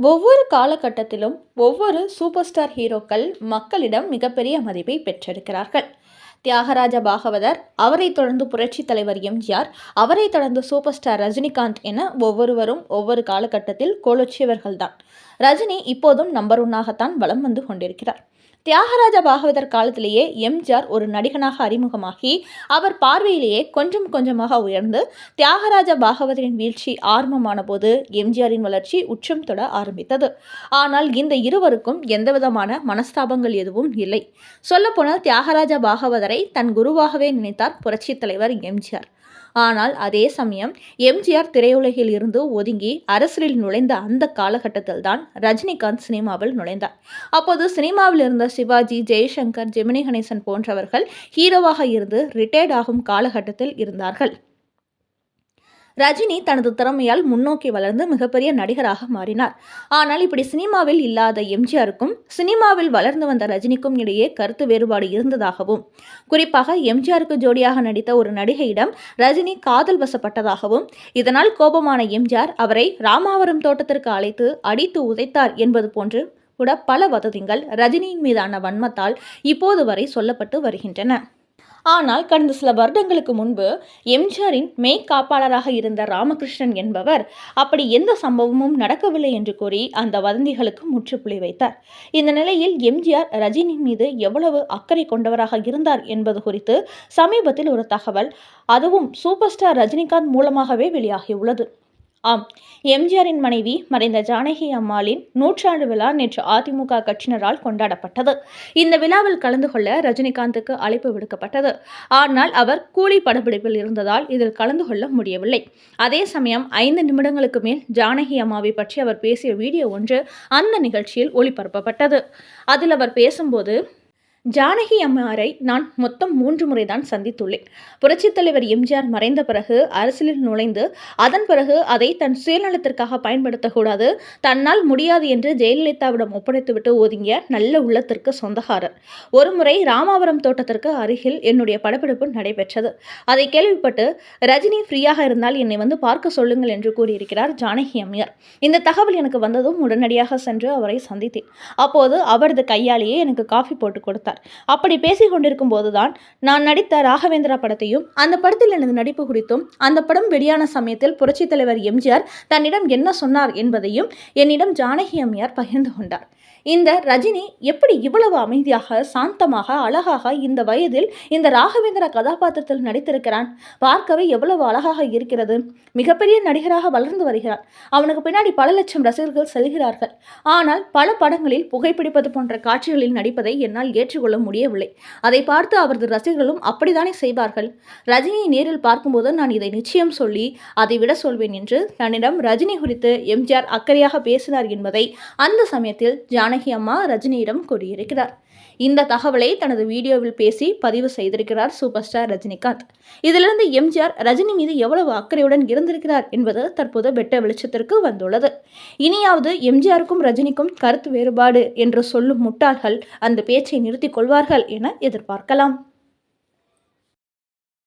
ஒவ்வொரு காலகட்டத்திலும் ஒவ்வொரு சூப்பர் ஸ்டார் ஹீரோக்கள் மக்களிடம் மிகப்பெரிய மதிப்பை பெற்றிருக்கிறார்கள். தியாகராஜ பாகவதர் அவரைத் தொடர்ந்து புரட்சித் தலைவர் எம்ஜிஆர் அவரைத் தொடர்ந்து சூப்பர் ஸ்டார் ரஜினிகாந்த் என ஒவ்வொருவரும் ஒவ்வொரு காலகட்டத்தில் கோலோச்சியவர்கள்தான். ரஜினி இப்போதும் நம்பர் ஒன்னாகத்தான் வலம் வந்து கொண்டிருக்கிறார். தியாகராஜ பாகவதர் காலத்திலேயே எம்ஜிஆர் ஒரு நடிகனாக அறிமுகமாகி அவர் பார்வையிலேயே கொஞ்சம் கொஞ்சமாக உயர்ந்து தியாகராஜ பாகவதரின் வீழ்ச்சி ஆரம்பமான போது எம்ஜிஆரின் வளர்ச்சி உச்சம் தொட ஆரம்பித்தது. ஆனால் இந்த இருவருக்கும் எந்தவிதமான மனஸ்தாபங்கள் எதுவும் இல்லை. சொல்லப்போனால் தியாகராஜ பாகவதரை தன் குருவாகவே நினைத்தார் புரட்சித் தலைவர் எம்ஜிஆர். ஆனால் அதே சமயம் எம்ஜிஆர் திரையுலகில் இருந்து ஒதுங்கி அரசியலில் நுழைந்த அந்த காலகட்டத்தில் தான் ரஜினிகாந்த் சினிமாவில் நுழைந்தார். அப்போது சினிமாவில் இருந்த சிவாஜி ஜெய்சங்கர் ஜெமினி கணேசன் போன்றவர்கள் ஹீரோவாக இருந்து ரிட்டையர்ட் ஆகும் காலகட்டத்தில் இருந்தார்கள். ரஜினி தனது திறமையால் முன்னோக்கி வளர்ந்து மிகப்பெரிய நடிகராக மாறினார். ஆனால் இப்படி சினிமாவில் இல்லாத எம்ஜிஆருக்கும் சினிமாவில் வளர்ந்து வந்த ரஜினிக்கும் இடையே கருத்து வேறுபாடு இருந்ததாகவும் குறிப்பாக எம்ஜிஆருக்கு ஜோடியாக நடித்த ஒரு நடிகையிடம் ரஜினி காதல் வசப்பட்டதாகவும் இதனால் கோபமான எம்ஜிஆர் அவரை ராமாவரம் தோட்டத்திற்கு அழைத்து அடித்து உதைத்தார் என்பது போன்று கூட பல வதந்திகள் ரஜினியின் மீதான வன்மத்தால் இப்போது வரை சொல்லப்பட்டு வருகின்றன. ஆனால் கடந்த சில வருடங்களுக்கு முன்பு எம்ஜிஆரின் மெய் காப்பாளராக இருந்த ராமகிருஷ்ணன் என்பவர் அப்படி எந்த சம்பவமும் நடக்கவில்லை என்று கூறி அந்த வதந்திகளுக்கு முற்றுப்புள்ளி வைத்தார். இந்த நிலையில் எம்ஜிஆர் ரஜினி மீது எவ்வளவு அக்கறை கொண்டவராக இருந்தார் என்பது குறித்து சமீபத்தில் ஒரு தகவல் அதுவும் சூப்பர் ஸ்டார் ரஜினிகாந்த் மூலமாகவே வெளியாகியுள்ளது. ஆம். எம்ஜிஆரின் மனைவி மறைந்த ஜானகி அம்மாளின் நூற்றாண்டு விழா நேற்று அதிமுக கட்சியினரால் கொண்டாடப்பட்டது. இந்த விழாவில் கலந்து கொள்ள ரஜினிகாந்துக்கு அழைப்பு விடுக்கப்பட்டது. ஆனால் அவர் கூலி படப்பிடிப்பில் இருந்ததால் இதில் கலந்து கொள்ள முடியவில்லை. அதே சமயம் ஐந்து நிமிடங்களுக்கு மேல் ஜானகி அம்மாவை பற்றி அவர் பேசிய வீடியோ ஒன்று அந்த நிகழ்ச்சியில் ஒளிபரப்பப்பட்டது. அதில் அவர் பேசும்போது ஜானகி அம்மாரை நான் மொத்தம் மூன்று முறைதான் சந்தித்துள்ளேன். புரட்சித் தலைவர் எம்ஜிஆர் மறைந்த பிறகு அரசியலில் நுழைந்து அதன் பிறகு அதை தன் சுயநலத்திற்காக பயன்படுத்தக்கூடாது தன்னால் முடியாது என்று ஜெயலலிதாவிடம் ஒப்படைத்துவிட்டு ஒதுங்கிய நல்ல உள்ளத்திற்கு சொந்தக்காரர். ஒருமுறை ராமாவரம் தோட்டத்திற்கு அருகில் என்னுடைய படப்பிடிப்பு நடைபெற்றது. அதை கேள்விப்பட்டு ரஜினி ஃப்ரீயாக இருந்தால் என்னை வந்து பார்க்க சொல்லுங்கள் என்று கூறியிருக்கிறார் ஜானகி அம்மையார். இந்த தகவல் எனக்கு வந்ததும் உடனடியாக சென்று அவரை சந்தித்தேன். அப்போது அவரது கையாலேயே எனக்கு காஃபி போட்டு கொடுத்தார். கொண்டிருந்தார் அப்படி பேசிக் கொண்டிருக்கும் போதுதான் நான் நடித்த ராகவேந்திரா படத்தையும் அந்த படத்தில் எனது நடிப்பு குறித்தும் அந்த படம் வெளியான சமயத்தில் புரட்சித் தலைவர் எம்ஜிஆர் தன்னிடம் என்ன சொன்னார் என்பதையும் என்னிடம் ஜானகி அம்மையார் பகிர்ந்து கொண்டார். இந்த ரஜினி எப்படி இவ்வளவு அமைதியாக சாந்தமாக அழகாக இந்த வயதில் இந்த ராகவேந்திர கதாபாத்திரத்தில் நடித்திருக்கிறான்? பார்க்கவே எவ்வளவு அழகாக இருக்கிறது. மிகப்பெரிய நடிகராக வளர்ந்து வருகிறான் அவனுக்கு பின்னாடி பல லட்சம் ரசிகர்கள் செல்கிறார்கள். ஆனால் பல படங்களில் புகைப்பிடிப்பது போன்ற காட்சிகளில் நடிப்பதை என்னால் ஏற்றுக்கொள்ள கொள்ள முடியவில்லை. அதை பார்த்து அவரது ரசிகர்களும் அப்படித்தானே செய்வார்கள்? ரஜினியை நேரில் பார்க்கும்போது நான் இதை நிச்சயம் சொல்லி அதை விட சொல்வேன் என்று தன்னிடம் ரஜினி குறித்து எம்ஜிஆர் அக்கறையாக பேசினார் என்பதை அந்த சமயத்தில் ஜானகி அம்மா ரஜினியிடம் கூறியிருக்கிறார். இந்த தகவலை தனது வீடியோவில் பேசி பதிவு செய்திருக்கிறார் சூப்பர் ஸ்டார் ரஜினிகாந்த். இதிலிருந்து எம்ஜிஆர் ரஜினி மீது எவ்வளவு அக்கறையுடன் இருந்திருக்கிறார் என்பது தற்போது வெட்ட வெளிச்சத்திற்கு வந்துள்ளது. இனியாவது எம்ஜிஆருக்கும் ரஜினிக்கும் கருத்து வேறுபாடு என்று சொல்லும் முட்டாள்கள் அந்த பேச்சை நிறுத்தி கொள்வார்கள் என எதிர்பார்க்கலாம்.